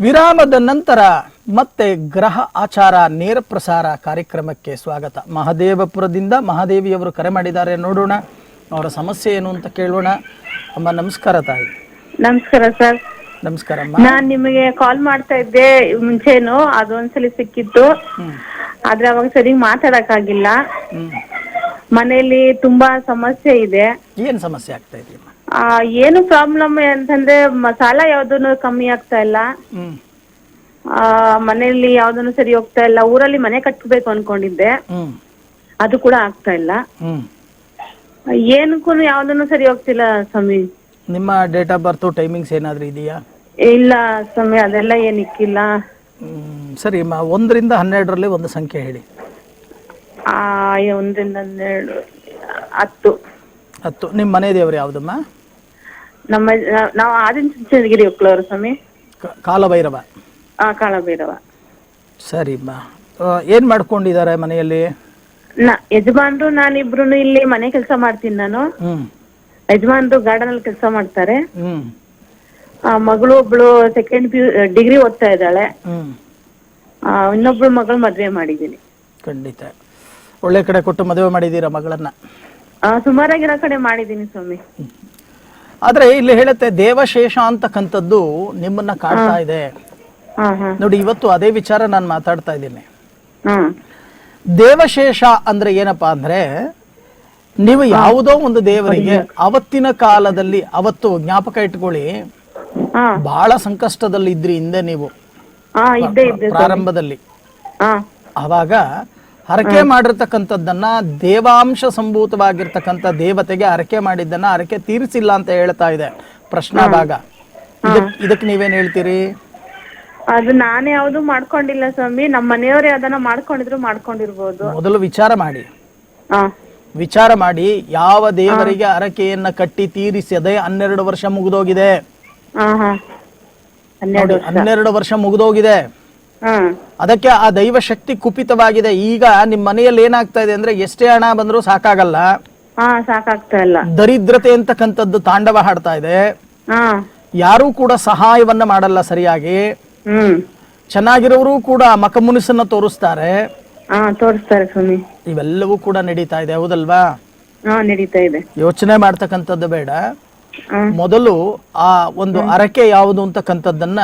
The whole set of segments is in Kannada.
ವಿರಾಮದ ನಂತರ ಮತ್ತೆ ಗ್ರಹ ಆಚಾರ ನೇರ ಪ್ರಸಾರ ಕಾರ್ಯಕ್ರಮಕ್ಕೆ ಸ್ವಾಗತ. ಮಹದೇವಪುರದಿಂದ ಮಹಾದೇವಿಯವರು ಕರೆ ಮಾಡಿದ್ದಾರೆ ನೋಡೋಣ. ಅವರ ಸಮಸ್ಯೆ ಏನು ಅಂತ ಕೇಳೋಣ. ಅಮ್ಮ ನಮಸ್ಕಾರ ತಾಯಿ. ನಮಸ್ಕಾರ ಸರ್. ನಮಸ್ಕಾರ ನಾನ್ ನಿಮಗೆ ಕಾಲ್ ಮಾಡ್ತಾ ಇದ್ದೆ ಮುಂಚೆನು ಅದೊಂದ್ಸಲಿ ಸಿಕ್ಕಿತ್ತು. ಆದ್ರೆ ಅವಾಗ ಸರಿ ಮಾತಾಡಕ್ಕಾಗಿಲ್ಲ. ಮನೆಯಲ್ಲಿ ತುಂಬಾ ಸಮಸ್ಯೆ ಇದೆ. ಏನ್ ಸಮಸ್ಯೆ ಆಗ್ತಾ ಇದೆಯಮ್ಮ? ಏನು ಪ್ರಾಬ್ಲಮ್ ಅಂತಂದ್ರೆ ಮಸಾಲಾ ಸಾಲ ಯಾವ್ದೂನು ಕಮ್ಮಿ ಆಗ್ತಾ ಇಲ್ಲ. ಹ್ಮ್. ಆ, ಮನೆಯಲ್ಲಿ ಯಾವ್ದನ್ನು ಸರಿ ಹೋಗ್ತಾ ಇಲ್ಲ. ಊರಲ್ಲಿ ಮನೆ ಕಟ್ಬೇಕು ಅನ್ಕೊಂಡಿದ್ದೆ. ಹ್ಮ್. ಅದು ಕೂಡ ಆಗ್ತಾ ಇಲ್ಲ. ಹ್ಮ್. ಏನಕ್ಕೂ ಯಾವ್ದನ್ನು ಸರಿ ಹೋಗ್ತಿಲ್ಲ ಸ್ವಾಮಿ. ನಿಮ್ಮ ಡೇಟ್ ಆಫ್ ಬರ್ತು ಟೈಮಿಂಗ್ಸ್ ಏನಾದರೂ ಇದೆಯಾ? ಇಲ್ಲ ಸ್ವಾಮಿ ಅದೆಲ್ಲ ಏನಿಕ್ಕಿಲ್ಲ. ಹ್ಮ್, ಸರಿ ಒಂದರಿಂದ ಹನ್ನೆರಡರಲ್ಲಿ ಒಂದು ಸಂಖ್ಯೆ ಹೇಳಿ. ಆ ಒಂದರಿಂದ ಹನ್ನೆರಡು ಹತ್ತು. ಹತ್ತು. ನಿಮ್ಮ ಮನೆ ದೇವ್ರು ಯಾವುದಮ್ಮ? ನಮ್ಮ ನಾವು ಆದಿನ ಚುಂಚನಗಿರಿ ಒಕ್ಕಲವರು ಸ್ವಾಮಿ ಕಾಲಭೈರವ. ಆ ಸರಿ ಬಾ ಏನು ಮಾಡ್ಕೊಂಡಿದ್ದಾರೆ ಮನೆಯಲ್ಲಿ? ನಾ ಯಜಮಾನ್ರು ನಾನಿಬ್ರು ಇಲ್ಲಿ ಮನೆ ಕೆಲಸ ಮಾಡ್ತೀನಿ ನಾನು. ಯಜಮಾನ್ರು ಗಾರ್ಡನ್ ಅಲ್ಲಿ ಕೆಲಸ ಮಾಡ್ತಾರೆ. ಆ, ಮಗಳು ಒಬ್ಳು ಸೆಕೆಂಡ್ ಪಿ ಡಿಗ್ರಿ ಓದ್ತಾ ಇದ್ದಾಳೆ. ಆ, ಇನ್ನೊಬ್ಳು ಮಗಳು ಮದ್ವೆ ಮಾಡಿದ್ದೀನಿ. ಖಂಡಿತ. ಒಳ್ಳೆ ಕಡೆ ಕೊಟ್ಟು ಮದುವೆ ಮಾಡಿದ್ದೀರಾ ಮಗಳನ್ನ? ಆ, ಸುಮಾರಾಗಿರೋ ಕಡೆ ಮಾಡಿದ್ದೀನಿ ಸ್ವಾಮಿ. ಆದರೆ ಇಲ್ಲಿ ಹೇಳುತ್ತೆ ದೇವಶೇಷ ಅಂತಕ್ಕಂಥದ್ದು ನಿಮ್ಮನ್ನ ಕಾಡ್ತಾ ಇದೆ. ನೋಡಿ ಇವತ್ತು ಅದೇ ವಿಚಾರ ನಾನು ಮಾತಾಡ್ತಾ ಇದ್ದೀನಿ. ದೇವಶೇಷ ಅಂದ್ರೆ ಏನಪ್ಪಾ ಅಂದ್ರೆ ನೀವು ಯಾವುದೋ ಒಂದು ದೇವರಿಗೆ ಅವತ್ತಿನ ಕಾಲದಲ್ಲಿ ಅವತ್ತು ಜ್ಞಾಪಕ ಇಟ್ಕೊಳ್ಳಿ. ಬಹಳ ಸಂಕಷ್ಟದಲ್ಲಿ ಇದ್ರಿ ಹಿಂದೆ ನೀವು. ಪ್ರಾರಂಭದಲ್ಲಿ. ಅವಾಗ ಹರಕೆ ಮಾಡಿರ್ತಕ್ಕಂಥದ್ದನ್ನ ದೇವಾಂಶ ಸಂಭೂತವಾಗಿರ್ತಕ್ಕಂಥ ದೇವತೆಗೆ ಹರಕೆ ಮಾಡಿದ್ದನ್ನ ಹರಕೆ ತೀರಿಸಿಲ್ಲ ಅಂತ ಹೇಳ್ತಾ ಇದೆ ಪ್ರಶ್ನಾ ಭಾಗ ಇದಕ್- ಇದಕ್ಕೆ ನೀವೇನ್ ಹೇಳ್ತೀರಿ? ಅದು ನಾನೇ ಯಾವ್ದು ಮಾಡ್ಕೊಂಡಿಲ್ಲ ಸ್ವಾಮಿ. ನಮ್ಮ ಮನೆಯವರೇ ಅದನ್ನ ಮಾಡ್ಕೊಂಡಿದ್ರು ಮಾಡ್ಕೊಂಡಿರ್ಬೋದು. ಮೊದಲು ವಿಚಾರ ಮಾಡಿ. ವಿಚಾರ ಮಾಡಿ ಯಾವ ದೇವರಿಗೆ ಹರಕೆಯನ್ನ ಕಟ್ಟಿ ತೀರಿಸದೆ ಹನ್ನೆರಡು ವರ್ಷ ಮುಗಿದೋಗಿದೆ. ಹನ್ನೆರಡು ವರ್ಷ ಮುಗಿದೋಗಿದೆ. ಅದಕ್ಕೆ ಆ ದೈವ ಶಕ್ತಿ ಕುಪಿತವಾಗಿದೆ. ಈಗ ನಿಮ್ ಮನೆಯಲ್ಲಿ ಏನಾಗ್ತಾ ಇದೆ ಅಂದ್ರೆ ಎಷ್ಟೇ ಹಣ ಬಂದರೂ ಸಾಕಾಗಲ್ಲ. ಹಾ ಸಾಕಾಗ್ತಾ ಇಲ್ಲ. ದರಿದ್ರತೆ ಅಂತಕ್ಕಂಥದ್ದು ತಾಂಡವ ಹಾಡ್ತಾ ಇದೆ. ಯಾರು ಕೂಡ ಸಹಾಯವನ್ನ ಮಾಡಲ್ಲ ಸರಿಯಾಗಿ. ಹ್ಮ್. ಚೆನ್ನಾಗಿರೋರು ಕೂಡ ಮಕಮುನಿಸನ್ನ ತೋರಿಸ್ತಾರೆ. ಹಾ ತೋರಿಸ್ತಾರೆ ಸ್ವಾಮಿ. ಇವೆಲ್ಲವೂ ಕೂಡ ನಡೀತಾ ಇದೆ. ಹೌದಲ್ವಾ? ಹಾ ನಡೀತಾ ಇದೆ. ಯೋಚನೆ ಮಾಡ್ತಕ್ಕಂಥದ್ದು ಬೇಡ. ಮೊದಲು ಆ ಒಂದು ಅರಕೆ ಯಾವುದು ಅಂತಕ್ಕಂಥದ್ದನ್ನ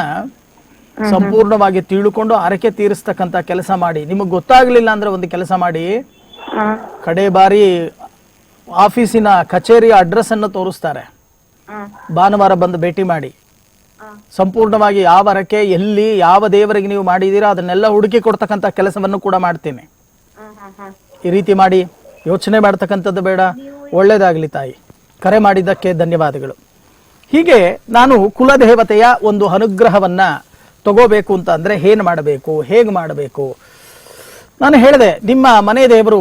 ಸಂಪೂರ್ಣವಾಗಿ ತಿಳ್ಕೊಂಡು ಹರಕೆ ತೀರಿಸ್ತಕ್ಕಂತ ಕೆಲಸ ಮಾಡಿ. ನಿಮಗೆ ಗೊತ್ತಾಗ್ಲಿಲ್ಲ ಅಂದ್ರೆ ಒಂದು ಕೆಲಸ ಮಾಡಿ. ಕಡೆ ಬಾರಿ ಆಫೀಸಿನ ಕಚೇರಿಯ ಅಡ್ರೆಸ್ ಅನ್ನು ತೋರಿಸ್ತಾರೆ. ಭಾನುವಾರ ಬಂದು ಭೇಟಿ ಮಾಡಿ. ಸಂಪೂರ್ಣವಾಗಿ ಯಾವ ಹರಕೆ ಎಲ್ಲಿ ಯಾವ ದೇವರಿಗೆ ನೀವು ಮಾಡಿದ್ದೀರಾ ಅದನ್ನೆಲ್ಲ ಹುಡುಕಿ ಕೊಡ್ತಕ್ಕಂಥ ಕೆಲಸವನ್ನು ಕೂಡ ಮಾಡ್ತೀನಿ. ಈ ರೀತಿ ಮಾಡಿ ಯೋಚನೆ ಮಾಡ್ತಕ್ಕಂಥದ್ದು ಬೇಡ. ಒಳ್ಳೇದಾಗಲಿ ತಾಯಿ. ಕರೆ ಮಾಡಿದ್ದಕ್ಕೆ ಧನ್ಯವಾದಗಳು. ಹೀಗೆ ನಾನು ಕುಲದೇವತೆಯ ಒಂದು ಅನುಗ್ರಹವನ್ನ ತಗೋಬೇಕು ಅಂತ ಅಂದ್ರೆ ಏನು ಮಾಡಬೇಕು, ಹೇಗೆ ಮಾಡಬೇಕು? ನಾನು ಹೇಳಿದೆ, ನಿಮ್ಮ ಮನೆ ದೇವರು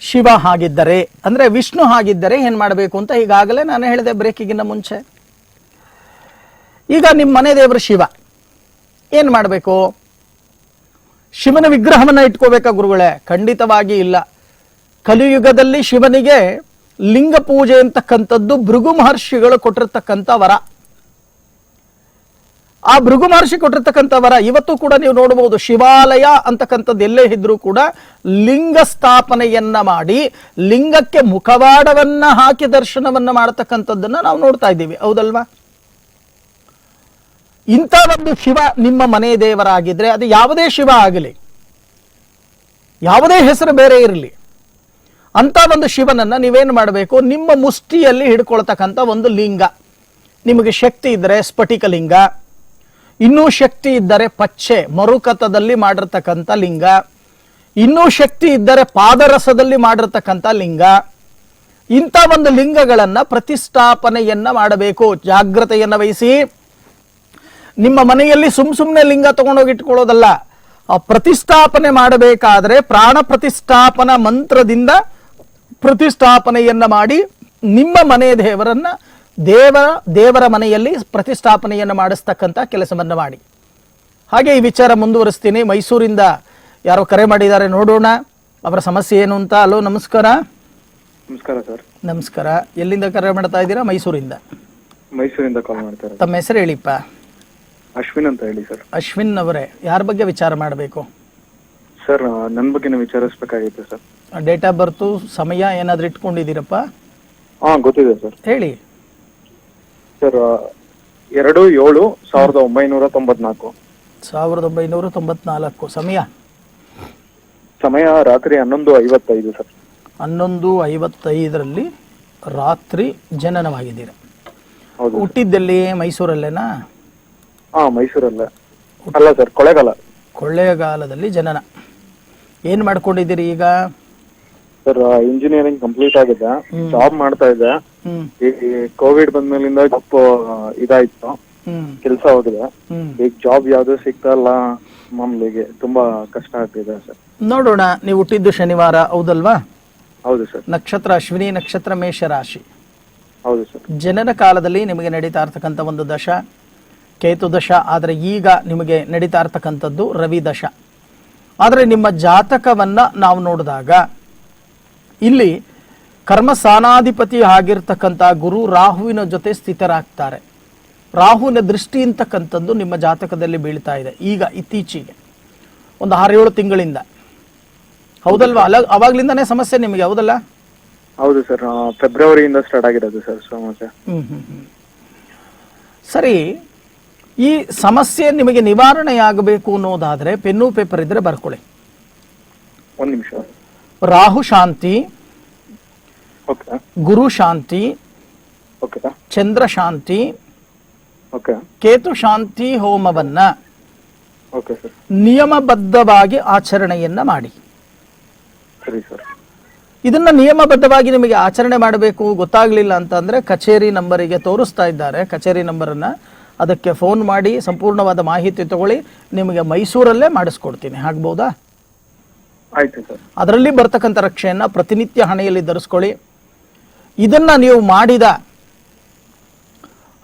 ಶಿವ ಹಾಗಿದ್ದರೆ, ಅಂದ್ರೆ ವಿಷ್ಣು ಹಾಗಿದ್ದರೆ ಏನು ಮಾಡಬೇಕು ಅಂತ ಈಗಾಗಲೇ ನಾನು ಹೇಳಿದೆ ಬ್ರೇಕಿಗಿನ್ನ ಮುಂಚೆ. ಈಗ ನಿಮ್ಮ ಮನೆ ದೇವರು ಶಿವ, ಏನು ಮಾಡಬೇಕು? ಶಿವನ ವಿಗ್ರಹವನ್ನ ಇಟ್ಕೋಬೇಕಾ ಗುರುಗಳೇ? ಖಂಡಿತವಾಗಿ ಇಲ್ಲ. ಕಲಿಯುಗದಲ್ಲಿ ಶಿವನಿಗೆ ಲಿಂಗ ಪೂಜೆ ಅಂತಕ್ಕಂಥದ್ದು ಭೃಗು ಮಹರ್ಷಿಗಳು ಕೊಟ್ಟಿರ್ತಕ್ಕಂಥ ವರ. ಆ ಭೃಗು ಮಹರ್ಷಿ ಕೊಟ್ಟಿರ್ತಕ್ಕಂಥ ವರ ಇವತ್ತು ಕೂಡ ನೀವು ನೋಡಬಹುದು ಶಿವಾಲಯ ಅಂತಕ್ಕಂಥದ್ದು ಎಲ್ಲೇ ಇದ್ರೂ ಕೂಡ ಲಿಂಗ ಸ್ಥಾಪನೆಯನ್ನ ಮಾಡಿ ಲಿಂಗಕ್ಕೆ ಮುಖವಾಡವನ್ನ ಹಾಕಿ ದರ್ಶನವನ್ನ ಮಾಡತಕ್ಕಂಥದ್ದನ್ನ ನಾವು ನೋಡ್ತಾ ಇದ್ದೀವಿ. ಹೌದಲ್ವಾ? ಇಂಥ ಒಂದು ಶಿವ ನಿಮ್ಮ ಮನೆ ದೇವರಾಗಿದ್ರೆ ಅದು ಯಾವುದೇ ಶಿವ ಆಗಲಿ, ಯಾವುದೇ ಹೆಸರು ಬೇರೆ ಇರಲಿ ಅಂತ ಒಂದು ಶಿವನನ್ನ ನೀವೇನು ಮಾಡಬೇಕು? ನಿಮ್ಮ ಮುಷ್ಟಿಯಲ್ಲಿ ಹಿಡ್ಕೊಳ್ತಕ್ಕಂಥ ಒಂದು ಲಿಂಗ. ನಿಮಗೆ ಶಕ್ತಿ ಇದ್ದರೆ ಸ್ಫಟಿಕ ಲಿಂಗ ಇನ್ನೂ ಶಕ್ತಿ ಇದ್ದರೆ ಪಚ್ಚೆ ಮರುಕತದಲ್ಲಿ ಮಾಡಿರ್ತಕ್ಕಂಥ ಲಿಂಗ. ಇನ್ನೂ ಶಕ್ತಿ ಇದ್ದರೆ ಪಾದರಸದಲ್ಲಿ ಮಾಡಿರ್ತಕ್ಕಂಥ ಲಿಂಗ. ಇಂಥ ಒಂದು ಲಿಂಗಗಳನ್ನು ಪ್ರತಿಷ್ಠಾಪನೆಯನ್ನ ಮಾಡಬೇಕು. ಜಾಗ್ರತೆಯನ್ನು ವಹಿಸಿ. ನಿಮ್ಮ ಮನೆಯಲ್ಲಿ ಸುಮ್ ಸುಮ್ಮನೆ ಲಿಂಗ ತಗೊಂಡೋಗಿ ಇಟ್ಕೊಳ್ಳೋದಲ್ಲ ಪ್ರತಿಷ್ಠಾಪನೆ ಮಾಡಬೇಕಾದ್ರೆ ಪ್ರಾಣ ಪ್ರತಿಷ್ಠಾಪನಾ ಮಂತ್ರದಿಂದ ಪ್ರತಿಷ್ಠಾಪನೆಯನ್ನ ಮಾಡಿ ನಿಮ್ಮ ಮನೆ ದೇವರನ್ನ ದೇವರ ದೇವರ ಮನೆಯಲ್ಲಿ ಪ್ರತಿಷ್ಠಾಪನೆಯನ್ನು ಮಾಡಿಸ್ತಕ್ಕಂಥ ಕೆಲಸವನ್ನು ಮಾಡಿ. ಹಾಗೆ ಈ ವಿಚಾರ ಮುಂದುವರಿಸ್ತೀನಿ. ಮೈಸೂರಿಂದ ಯಾರೋ ಕರೆ ಮಾಡಿದ್ದಾರೆ ನೋಡೋಣ. ಅವರ ಸಮಸ್ಯೆ ಏನು ಅಂತ? ಅಲೋ ನಮಸ್ಕಾರ. ನಮಸ್ಕಾರ ಸರ್. ನಮಸ್ಕಾರ. ಎಲ್ಲಿಂದ ಕರೆ ಮಾಡ್ತಾ ಇದ್ದೀರಾ? ಮೈಸೂರಿಂದ? ಮೈಸೂರಿಂದ ಕಾಲ್ ಮಾಡ್ತಾರೆ ತಮ್ಮ ಹೆಸರು ಹೇಳಿಪ್ಪ. ಅಶ್ವಿನ್ ಅಂತ ಹೇಳಿ ಸರ್. ಅಶ್ವಿನ್ ಅವರೇ ಯಾರ ಬಗ್ಗೆ ವಿಚಾರ ಮಾಡಬೇಕು? ಸರ್ ನನ್ನ ಬಗ್ಗೆನೇ ವಿಚಾರಿಸ್ಬೇಕಾಗಿತ್ತು ಸರ್. ಡೇಟ್ ಆಫ್ ಬರ್ತು ಸಮಯ ಏನಾದ್ರೂ ಇಟ್ಕೊಂಡಿದ್ದೀರಪ್ಪ? ಹಾ ಗೊತ್ತಿದೆ ಸರ್. ಹೇಳಿ. ಸರ್ ಎರಡು ಏಳು ಸಾವಿರದ ಒಂಬೈನೂರ ತೊಂಬತ್ನಾಲ್ಕು. ಸಾವಿರದ ಒಂಬೈನೂರ ತೊಂಬತ್ನಾಲ್ಕು. ಸಮಯ? ಸಮಯ ರಾತ್ರಿ ಹನ್ನೊಂದು ಐವತ್ತೈದು ಸರ್. ಹನ್ನೊಂದು ಐವತ್ತೈದರಲ್ಲಿ ರಾತ್ರಿ ಜನನವಾಗಿದ್ದೀರ. ಹೌದು ಹುಟ್ಟಿದ್ದಲ್ಲಿ? ಮೈಸೂರಲ್ಲೇನಾ? ಹಾ ಮೈಸೂರಲ್ಲೇ. ಅಲ್ಲ ಸರ್ ಕೊಳೆಗಾಲ ಕೊಳ್ಳೇಗಾಲದಲ್ಲಿ ಜನನ. ಏನು ಮಾಡ್ಕೊಂಡಿದ್ದೀರಿ ಈಗ? ಸರ್ ಇಂಜಿನಿಯರಿಂಗ್ ಕಂಪ್ಲೀಟ್ ಆಗಿದೆ. ಜಾಬ್ ಮಾಡ್ತಾ ಇದ್ದೆ ಈ ಕೋವಿಡ್ ಬಂದ್ಮೇಲಿಂದ ಜಾಬ್ ಇದಾಯ್ತು. ಕೆಲಸ ಹೋಗಿದೆ. ಈಗ ಜಾಬ್ ಯಾವ್ದು ಸಿಗ್ತಾ ಇಲ್ಲ ಮಾಮೂಲಿಗೆ ತುಂಬಾ ಕಷ್ಟ ಆಗ್ತಿದೆ ಸರ್. ನೋಡೋಣ ನೀವು ಹುಟ್ಟಿದ್ದು ಶನಿವಾರ ಹೌದಲ್ವಾ? ಹೌದು ಸರ್. ನಕ್ಷತ್ರ ಅಶ್ವಿನಿ ನಕ್ಷತ್ರ ಮೇಷ ರಾಶಿ ಹೌದು ಸರ್. ಜನನ ಕಾಲದಲ್ಲಿ ನಿಮಗೆ ನಡೀತಾ ಇರ್ತಕ್ಕಂಥ ಒಂದು ದಶ ಕೇತು ದಶ ಆದರೆ ಈಗ ನಿಮಗೆ ನಡೀತಾ ಇರ್ತಕ್ಕಂಥದ್ದು ರವಿ ದಶ. ಆದರೆ ನಿಮ್ಮ ಜಾತಕವನ್ನ ನಾವು ನೋಡಿದಾಗ ಇಲ್ಲಿ ಕರ್ಮ ಸ್ಥಾನಾಧಿಪತಿ ಆಗಿರ್ತಕ್ಕಂಥ ಗುರು ರಾಹುವಿನ ಜೊತೆ ಸ್ಥಿತರಾಗ್ತಾರೆ. ರಾಹುವಿನ ದೃಷ್ಟಿ ಅಂತಕ್ಕಂಥದ್ದು ನಿಮ್ಮ ಜಾತಕದಲ್ಲಿ ಬೀಳ್ತಾ ಇದೆ. ಈಗ ಇತ್ತೀಚೆಗೆ ಒಂದು ಆರೇಳು ತಿಂಗಳಿಂದ. ಹೌದಲ್ವಾ? ಅಲ್ಲ ಅವಾಗ್ಲಿಂದನೇ ಸಮಸ್ಯೆ ನಿಮಗೆ ಹೌದಲ್ಲ? ಹೌದು ಸರ್ ಫೆಬ್ರವರಿಯಿಂದ ಸ್ಟಾರ್ಟ್ ಆಗಿರೋದು ಸರ್ ಸಮಸ್ಯೆ. ಹ್ಮ್ ಹ್ಮ್ ಹ್ಮ್. ಸರಿ ಈ ಸಮಸ್ಯೆ ನಿಮಗೆ ನಿವಾರಣೆಯಾಗಬೇಕು ಅನ್ನೋದಾದ್ರೆ ಪೆನ್ನು ಪೇಪರ್ ಇದ್ರೆ ಬರ್ಕೊಳ್ಳಿ. ಒಂದ್ ನಿಮಿಷ. ರಾಹು ಶಾಂತಿ ಓಕೆ. ಗುರು ಶಾಂತಿ ಓಕೆ. ಚಂದ್ರ ಶಾಂತಿ ಓಕೆ. ಕೇತು ಶಾಂತಿ ಹೋಮವನ್ನ ಓಕೆ ಸರ್. ನಿಯಮಬದ್ಧವಾಗಿ ಆಚರಣೆಯನ್ನ ಮಾಡಿ. ಸರಿ ಸರ್. ಇದನ್ನ ನಿಯಮಬದ್ಧವಾಗಿ ನಿಮಗೆ ಆಚರಣೆ ಮಾಡಬೇಕು ಗೊತ್ತಾಗ್ಲಿಲ್ಲ ಅಂತಂದ್ರೆ ಕಚೇರಿ ನಂಬರಿಗೆ ತೋರಿಸ್ತಾ ಇದ್ದಾರೆ. ಕಚೇರಿ ನಂಬರನ್ನ ಅದಕ್ಕೆ ಫೋನ್ ಮಾಡಿ ಸಂಪೂರ್ಣವಾದ ಮಾಹಿತಿ ತಗೊಳ್ಳಿ. ನಿಮಗೆ ಮೈಸೂರಲ್ಲೇ ಮಾಡಿಸ್ಕೊಡ್ತೀನಿ. ಆಗ್ಬೋದಾ? ಆಯ್ತು ಸರ್. ಅದರಲ್ಲಿ ಬರ್ತಕ್ಕಂಥ ರಕ್ಷೆಯನ್ನ ಪ್ರತಿನಿತ್ಯ ಹಣೆಯಲ್ಲಿ ಧರಿಸ್ಕೊಳ್ಳಿ. ಇದನ್ನ ನೀವು ಮಾಡಿದ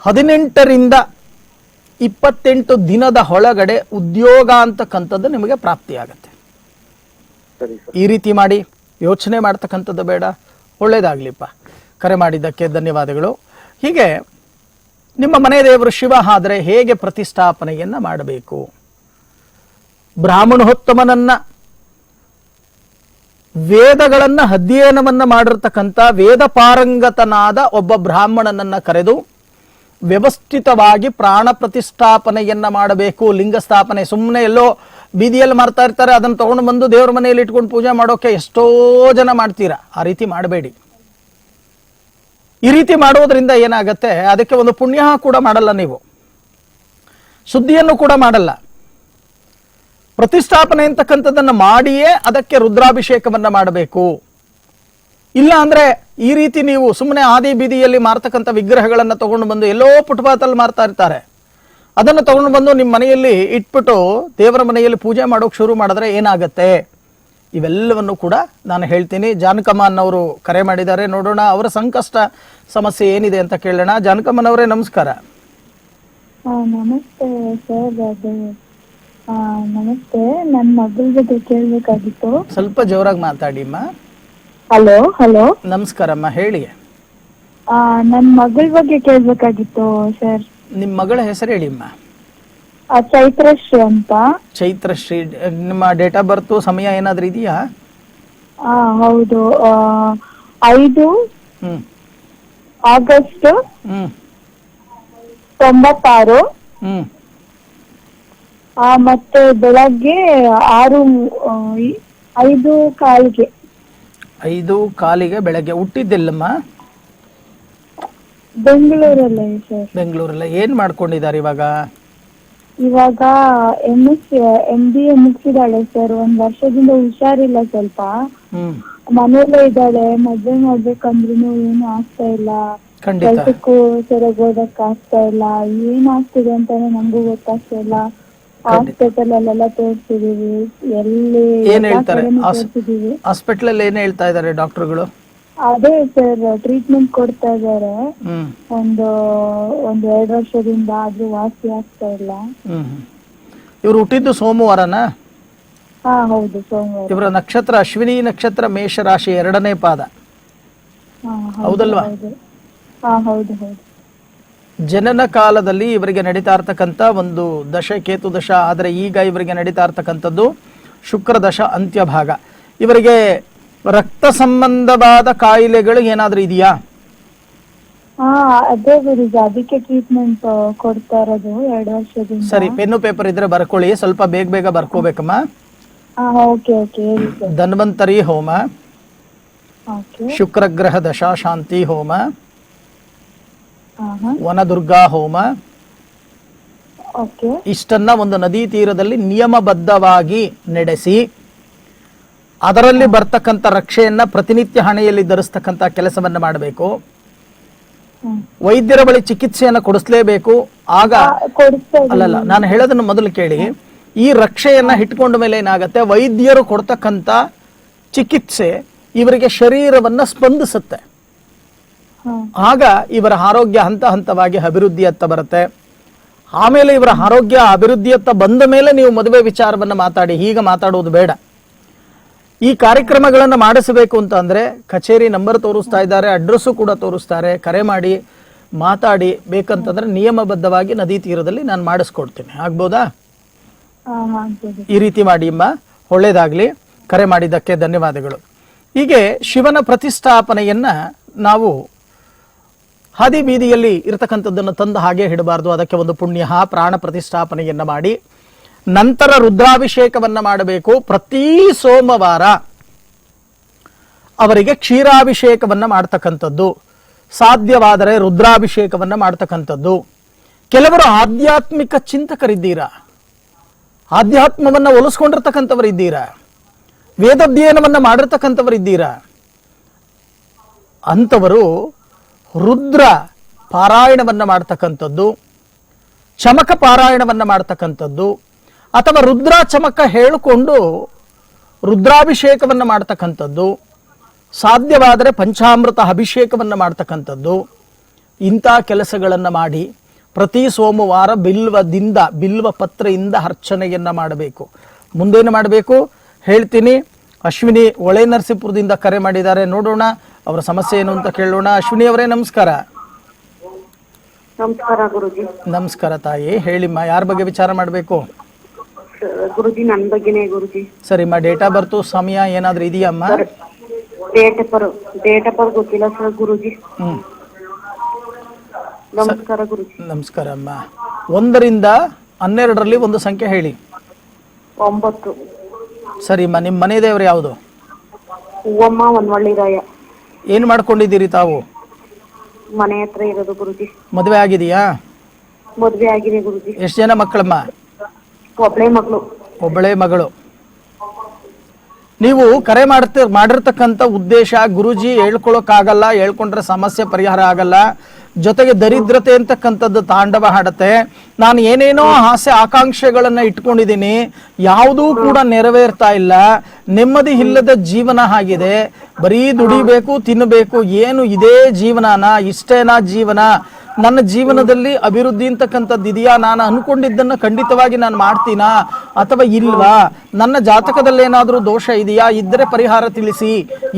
ಹದಿನೆಂಟರಿಂದ ಇಪ್ಪತ್ತೆಂಟು ದಿನದ ಒಳಗಡೆ ಉದ್ಯೋಗ ಅಂತಕ್ಕಂಥದ್ದು ನಿಮಗೆ ಪ್ರಾಪ್ತಿಯಾಗತ್ತೆ. ಈ ರೀತಿ ಮಾಡಿ ಯೋಚನೆ ಮಾಡ್ತಕ್ಕಂಥದ್ದು ಬೇಡ ಒಳ್ಳೇದಾಗ್ಲಿಪ್ಪ. ಕರೆ ಮಾಡಿದ್ದಕ್ಕೆ ಧನ್ಯವಾದಗಳು. ಹೀಗೆ ನಿಮ್ಮ ಮನೆ ದೇವರು ಶಿವ ಆದರೆ ಹೇಗೆ ಪ್ರತಿಷ್ಠಾಪನೆಯನ್ನ ಮಾಡಬೇಕು? ಬ್ರಾಹ್ಮಣೋತ್ತಮನನ್ನ ವೇದಗಳನ್ನ ಅಧ್ಯಯನವನ್ನ ಮಾಡಿರ್ತಕ್ಕಂಥ ವೇದ ಪಾರಂಗತನಾದ ಒಬ್ಬ ಬ್ರಾಹ್ಮಣನನ್ನ ಕರೆದು ವ್ಯವಸ್ಥಿತವಾಗಿ ಪ್ರಾಣ ಪ್ರತಿಷ್ಠಾಪನೆಯನ್ನ ಮಾಡಬೇಕು, ಲಿಂಗ ಸ್ಥಾಪನೆ. ಸುಮ್ಮನೆ ಎಲ್ಲೋ ಬೀದಿಯಲ್ಲಿ ಮಾಡ್ತಾ ಇರ್ತಾರೆ, ಅದನ್ನು ತಗೊಂಡು ಬಂದು ದೇವ್ರ ಮನೆಯಲ್ಲಿ ಇಟ್ಕೊಂಡು ಪೂಜೆ ಮಾಡೋಕೆ ಎಷ್ಟೋ ಜನ ಮಾಡ್ತೀರಾ. ಆ ರೀತಿ ಮಾಡಬೇಡಿ. ಈ ರೀತಿ ಮಾಡೋದ್ರಿಂದ ಏನಾಗತ್ತೆ, ಅದಕ್ಕೆ ಒಂದು ಪುಣ್ಯ ಕೂಡ ಮಾಡಲ್ಲ ನೀವು. ಸುದ್ದಿಯನ್ನು ಕೂಡ ಮಾಡಲ್ಲ. ಪ್ರತಿಷ್ಠಾಪನೆ ಅಂತಕ್ಕಂಥದ್ದನ್ನು ಮಾಡಿಯೇ ಅದಕ್ಕೆ ರುದ್ರಾಭಿಷೇಕವನ್ನ ಮಾಡಬೇಕು. ಇಲ್ಲ ಅಂದ್ರೆ ಈ ರೀತಿ ನೀವು ಸುಮ್ಮನೆ ಆದಿ ಬೀದಿಯಲ್ಲಿ ಮಾರ್ತಕ್ಕಂಥ ವಿಗ್ರಹಗಳನ್ನು ತಗೊಂಡು ಬಂದು ಎಲ್ಲೋ ಫುಟ್ಪಾತಲ್ಲಿ ಮಾರ್ತಾ ಇರ್ತಾರೆ. ಅದನ್ನು ತಗೊಂಡು ಬಂದು ನಿಮ್ಮ ಮನೆಯಲ್ಲಿ ಇಟ್ಬಿಟ್ಟು ದೇವರ ಮನೆಯಲ್ಲಿ ಪೂಜೆ ಮಾಡೋಕೆ ಶುರು ಮಾಡಿದ್ರೆ ಏನಾಗತ್ತೆ? ಇವೆಲ್ಲವನ್ನು ಕೂಡ ನಾನು ಹೇಳ್ತೀನಿ. ಜಾನಕಮ್ಮನವರು ಕರೆ ಮಾಡಿದ್ದಾರೆ. ನೋಡೋಣ ಅವರ ಸಂಕಷ್ಟ ಸಮಸ್ಯೆ ಏನಿದೆ ಅಂತ ಕೇಳೋಣ. ಜಾನಕಮ್ಮನವರೇ ನಮಸ್ಕಾರ. ಆ, ನಮಸ್ತೆ ನನ್ನ ಮಗಳ ಬಗ್ಗೆ ಕೇಳ್ಬೇಕಾಗಿತ್ತು. ಸ್ವಲ್ಪ ಜೋರಾಗಿ ಮಾತಾಡಿಮ್ಮ ಹಲೋ ಹಲೋ. ನಮಸ್ಕಾರಮ್ಮ ಹೇಳಿ. ನನ್ ಮಗಳ ಬಗ್ಗೆ ಕೇಳ್ಬೇಕಾಗಿತ್ತು ಸರ್. ನಿಮ್ಮ ಮಗಳ ಹೆಸರು ಹೇಳಿಮ್ಮ ಚೈತ್ರಶ್ರೀ ಅಂತ. ಚೈತ್ರಶ್ರೀ ನಿಮ್ಮ ಡೇಟ್ ಆಫ್ ಬರ್ತು ಸಮಯ ಏನಾದ್ರೂ ಇದೆಯಾ? ಆ, ಹೌದು ಆ, ಐದು ಹ್ಞೂ ಆಗಸ್ಟ್ ಹ್ಞೂ ತೊಂಬತ್ತಾರು. ಹ್ಞೂ ಆ, ಮತ್ತೆ ಬೆಳಗ್ಗೆ ಆರು ಆ, ಐದು ಕಾಲಿಗೆ. ಐದು ಕಾಲಿಗೆ ಬೆಳಗ್ಗೆ ಹುಟ್ಟಿದ್ದಿಲ್ಲಮ್ಮ? ಬೆಂಗಳೂರಲ್ಲೇ ಸರ್. ಬೆಂಗಳೂರಲ್ಲ. ಏನು ಮಾಡ್ಕೊಂಡಿದ್ದಾರೆ ಇವಾಗ? ಇವಾಗ M S M B A ಮುಗಿಸಿದಾಳೆ sir. ಒಂದ್ ವರ್ಷದಿಂದ ಹುಷಾರಿಲ್ಲ ಸ್ವಲ್ಪ. ಮನೇಲೇ ಇದ್ದಾಳೆ. ಮದ್ವೆ ಮಾಡ್ಬೇಕಂದ್ರೂ ಏನು ಆಗ್ತಾ ಇಲ್ಲ. ಖಂಡಿತ. ಕೆಲ್ಸಕ್ಕೂ ಸರಿಯಾಗಿ ಓದಕ್ ಆಗ್ತಾ ಇಲ್ಲ. ಏನ್ ಆಗ್ತಿದೆ ಅಂತಾನೆ ನಮಗೂ ಗೊತ್ತಾಗ್ತಾ ಇಲ್ಲ. ಹಾಸ್ಪಿಟಲ್ ಅಲ್ಲೆಲ್ಲ ತೋರ್ಸಿದೀವಿ ಎಲ್ಲಿ ಏನ್ ಹೇಳ್ತಾರೆ? ಕಡೆನೂ ಅಲ್ಲಿ ಏನು ಹೇಳ್ತಾ ಇದಾರೆ ಡಾಕ್ಟರ್ಗಳು? ಅದೇ ಸರ್ ಟ್ರೀಟ್ಮೆಂಟ್ ಕೊಡ್ತಾ ಇದಾರೆ ಒಂದು ಒಂದು ಒಂದ್ ಎರಡ್ ವರ್ಷದಿಂದ ಆದ್ರೂ ವಾಸಿ ಆಗ್ತಾ ಇಲ್ಲ. ಇವ್ರು ಇವರು ಹುಟ್ಟಿದ್ದು ಸೋಮವಾರನಾ? ಹಾ ಹೌದು ಸೋಮವಾರ. ಇವರ ನಕ್ಷತ್ರ ಅಶ್ವಿನಿ ನಕ್ಷತ್ರ ಮೇಷ ರಾಶಿ ಎರಡನೇ ಪಾದ. ಹಾ ಹೌದಲ್ವಾ? ಹೌದು. ಹಾ ಹೌದು ಹೌದು. ಜನನ ಕಾಲದಲ್ಲಿ ಇವರಿಗೆ ನಡೀತಾ ಇರ್ತಕ್ಕಂಥ ಒಂದು ದಶ ಕೇತು ದಶ ಆದರೆ ಈಗ ಇವರಿಗೆ ನಡೀತಾ ಇರ್ತಕ್ಕಂಥದ್ದು ಶುಕ್ರ ದಶ ಅಂತ್ಯಭಾಗ ಇವರಿಗೆ ರಕ್ತ ಸಂಬಂಧವಾದ ಕಾಯಿಲೆಗಳು ಏನಾದರೂ ಇದೆಯಾ? ಹಾ ಅದೇ ಗುರುಜಿ. ಅದಕ್ಕೆ ಟ್ರೀಟ್ಮೆಂಟ್ ಕೊಡ್ತಾ ಇರೋದು ಎರಡು ವರ್ಷದಿಂದ. ಸರಿ ಪೆನ್ನು ಪೇಪರ್ ಇದ್ರೆ ಬರ್ಕೊಳ್ಳಿ. ಸ್ವಲ್ಪ ಬೇಗ ಬೇಗ ಬರ್ಕೋಬೇಕಮ್ಮ. Okay okay. ಧನ್ವಂತರಿ ಹೋಮ. ಶುಕ್ರ ಶುಕ್ರಗ್ರಹ ದಶಾ ಶಾಂತಿ ಹೋಮ. ವನದುರ್ಗಾ ಹೋಮ. ಇಷ್ಟನ್ನ ಒಂದು ನದಿ ತೀರದಲ್ಲಿ ನಿಯಮಬದ್ಧವಾಗಿ ನಡೆಸಿ ಅದರಲ್ಲಿ ಬರ್ತಕ್ಕಂಥ ರಕ್ಷೆಯನ್ನ ಪ್ರತಿನಿತ್ಯ ಹಣೆಯಲ್ಲಿ ಧರಿಸ್ತಕ್ಕಂಥ ಕೆಲಸವನ್ನ ಮಾಡಬೇಕು. ವೈದ್ಯರ ಬಳಿ ಚಿಕಿತ್ಸೆಯನ್ನು ಕೊಡಿಸ್ಲೇಬೇಕು. ಆಗ ಅಲ್ಲಲ್ಲ ನಾನು ಹೇಳೋದನ್ನು ಮೊದಲು ಕೇಳಿ. ಈ ರಕ್ಷೆಯನ್ನ ಇಟ್ಕೊಂಡ ಮೇಲೆ ಏನಾಗುತ್ತೆ? ವೈದ್ಯರು ಕೊಡ್ತಕ್ಕಂಥ ಚಿಕಿತ್ಸೆ ಇವರಿಗೆ ಶರೀರವನ್ನ ಸ್ಪಂದಿಸುತ್ತೆ. ಆಗ ಇವರ ಆರೋಗ್ಯ ಹಂತ ಹಂತವಾಗಿ ಅಭಿವೃದ್ಧಿಯತ್ತ ಬರುತ್ತೆ. ಆಮೇಲೆ ಇವರ ಆರೋಗ್ಯ ಅಭಿವೃದ್ಧಿಯತ್ತ ಬಂದ ಮೇಲೆ ನೀವು ಮದುವೆ ವಿಚಾರವನ್ನು ಮಾತಾಡಿ. ಈಗ ಮಾತಾಡುವುದು ಬೇಡ. ಈ ಕಾರ್ಯಕ್ರಮಗಳನ್ನು ಮಾಡಿಸಬೇಕು ಅಂತ ಅಂದ್ರೆ ಕಚೇರಿ ನಂಬರ್ ತೋರಿಸ್ತಾ ಇದ್ದಾರೆ ಅಡ್ರೆಸ್ಸು ಕೂಡ ತೋರಿಸ್ತಾರೆ. ಕರೆ ಮಾಡಿ ಮಾತಾಡಿ ಬೇಕಂತಂದ್ರೆ ನಿಯಮಬದ್ಧವಾಗಿ ನದಿ ತೀರದಲ್ಲಿ ನಾನು ಮಾಡಿಸ್ಕೊಡ್ತೀನಿ. ಆಗ್ಬೋದಾ. ಈ ರೀತಿ ಮಾಡಿ ಅಮ್ಮ. ಒಳ್ಳೇದಾಗ್ಲಿ. ಕರೆ ಮಾಡಿದ್ದಕ್ಕೆ ಧನ್ಯವಾದಗಳು. ಹೀಗೆ ಶಿವನ ಪ್ರತಿಷ್ಠಾಪನೆಯನ್ನ ನಾವು ಹಾದಿ ಬೀದಿಯಲ್ಲಿ ಇರತಕ್ಕಂಥದ್ದನ್ನು ತಂದ ಹಾಗೆ ಹಿಡಬಾರ್ದು. ಅದಕ್ಕೆ ಒಂದು ಪುಣ್ಯ ಪ್ರಾಣ ಪ್ರತಿಷ್ಠಾಪನೆಯನ್ನು ಮಾಡಿ. ನಂತರ ರುದ್ರಾಭಿಷೇಕವನ್ನು ಮಾಡಬೇಕು. ಪ್ರತಿ ಸೋಮವಾರ ಅವರಿಗೆ ಕ್ಷೀರಾಭಿಷೇಕವನ್ನು ಮಾಡ್ತಕ್ಕಂಥದ್ದು. ಸಾಧ್ಯವಾದರೆ ರುದ್ರಾಭಿಷೇಕವನ್ನು ಮಾಡ್ತಕ್ಕಂಥದ್ದು. ಕೆಲವರು ಆಧ್ಯಾತ್ಮಿಕ ಚಿಂತಕರಿದ್ದೀರಾ? ಆಧ್ಯಾತ್ಮವನ್ನ ಒಲಿಸ್ಕೊಂಡಿರ್ತಕ್ಕಂಥವರಿದ್ದೀರಾ? ವೇದಾಧ್ಯಯನವನ್ನ ಮಾಡಿರ್ತಕ್ಕಂಥವ್ರು ಇದ್ದೀರಾ ಅಂಥವರು ರುದ್ರ ಪಾರಾಯಣವನ್ನು ಮಾಡ್ತಕ್ಕಂಥದ್ದು, ಚಮಕ ಪಾರಾಯಣವನ್ನು ಮಾಡ್ತಕ್ಕಂಥದ್ದು, ಅಥವಾ ರುದ್ರ ಚಮಕ ಹೇಳಿಕೊಂಡು ರುದ್ರಾಭಿಷೇಕವನ್ನು ಮಾಡ್ತಕ್ಕಂಥದ್ದು, ಸಾಧ್ಯವಾದರೆ ಪಂಚಾಮೃತ ಅಭಿಷೇಕವನ್ನು ಮಾಡ್ತಕ್ಕಂಥದ್ದು, ಇಂಥ ಕೆಲಸಗಳನ್ನು ಮಾಡಿ ಪ್ರತಿ ಸೋಮವಾರ ಬಿಲ್ವದಿಂದ, ಬಿಲ್ವ ಪತ್ರೆಯಿಂದ ಅರ್ಚನೆಯನ್ನು ಮಾಡಬೇಕು. ಮುಂದೇನು ಮಾಡಬೇಕು? ಹೇಳ್ತೀನಿ, ಅಶ್ವಿನಿ ಒಳೆ ನರಸೀಪುರದಿಂದ ಕರೆ ಮಾಡಿದ್ದಾರೆ. ನೋಡೋಣ ಅವರ ಸಮಸ್ಯೆ ಏನು ಅಂತ ಕೇಳೋಣ. ಅಶ್ವಿನಿ ಅವರೇ ನಮಸ್ಕಾರ. ನಮಸ್ಕಾರ ಗುರುಜಿ. ನಮಸ್ಕಾರ ತಾಯಿ. ಹೇಳಿಮ್ಮ ಯಾರ ಬಗ್ಗೆ ವಿಚಾರ ಮಾಡಬೇಕು? ಗುರುಜಿ ನನ್ನ ಬಗ್ಗೆನೇ ಗುರುಜಿ. ಸರಿಮ್ಮ ಡೇಟ್ ಆಫ್ ಬರ್ತು ಸಮಯ ಏನಾದ್ರೂ ಇದೆಯಮ್ಮ ಡೇಟ್ ಆಫ್ ಡೇಟ್ ಆಫ್ ಗೊತ್ತಿಲ್ಲ ಸರ್ ಗುರುಜಿ. ಹ್ಞೂ ನಮಸ್ಕಾರ ಗುರುಜಿ. ನಮಸ್ಕಾರ ಅಮ್ಮ. ಒಂದರಿಂದ ಹನ್ನೆರಡರಲ್ಲಿ ಒಂದು ಸಂಖ್ಯೆ ಹೇಳಿ. ಒಂಬತ್ತು. ಸರಿಮ್ಮ ನಿಮ್ಮ ಮನೆ ದೇವರು ಯಾವುದು? ಹೂವಮ್ಮ ಒನ್ವಳ್ಳಿರಾಯ ಏನು ಮಾಡ್ಕೊಂಡಿದ್ದೀರಿ ತಾವು? ಮನೆ ಹತ್ರ ಇರೋದು ಗುರುಜಿ. ಮದುವೆ ಆಗಿದೆಯಾ? ಮದ್ವೆ ಆಗಿದೆ ಗುರುಜಿ. ಎಷ್ಟು ಜನ ಮಕ್ಕಳಮ್ಮ? ಮಗಳು. ಒಬ್ಬಳೇ ಮಗಳು. ನೀವು ಕರೆ ಮಾಡ್ತಿ ಮಾಡಿರ್ತಕ್ಕಂಥ ಉದ್ದೇಶ ಗುರುಜಿ ಹೇಳ್ಕೊಳಕ್ಕಾಗಲ್ಲ ಹೇಳ್ಕೊಂಡ್ರೆ ಸಮಸ್ಯೆ ಪರಿಹಾರ ಆಗಲ್ಲ. ಜೊತೆಗೆ ದರಿದ್ರತೆ ಅಂತಕ್ಕಂಥದ್ದು ತಾಂಡವ ಹಾಡತ್ತೆ. ನಾನು ಏನೇನೋ ಆಸೆ ಆಕಾಂಕ್ಷೆಗಳನ್ನ ಇಟ್ಕೊಂಡಿದ್ದೀನಿ, ಯಾವುದೂ ಕೂಡ ನೆರವೇರ್ತಾ ಇಲ್ಲ. ನೆಮ್ಮದಿ ಇಲ್ಲದ ಜೀವನ ಆಗಿದೆ. ಬರೀ ದುಡಿಬೇಕು, ತಿನ್ನಬೇಕು, ಏನು ಇದೇ ಜೀವನನ, ಇಷ್ಟೇನಾ ಜೀವನ? ನನ್ನ ಜೀವನದಲ್ಲಿ ಅಭಿವೃದ್ಧಿ ಅಂತಕ್ಕಂಥದ್ದು ಇದೆಯಾ? ನಾನು ಅನ್ಕೊಂಡಿದ್ದನ್ನ ಖಂಡಿತವಾಗಿ ನಾನು ಮಾಡ್ತೀನಾ? ಅಥವಾ ಇಲ್ವಾ? ನನ್ನ ಜಾತಕದಲ್ಲಿ ಏನಾದರೂ ದೋಷ ಇದೆಯಾ? ಇದ್ದರೆ ಪರಿಹಾರ ತಿಳಿಸಿ.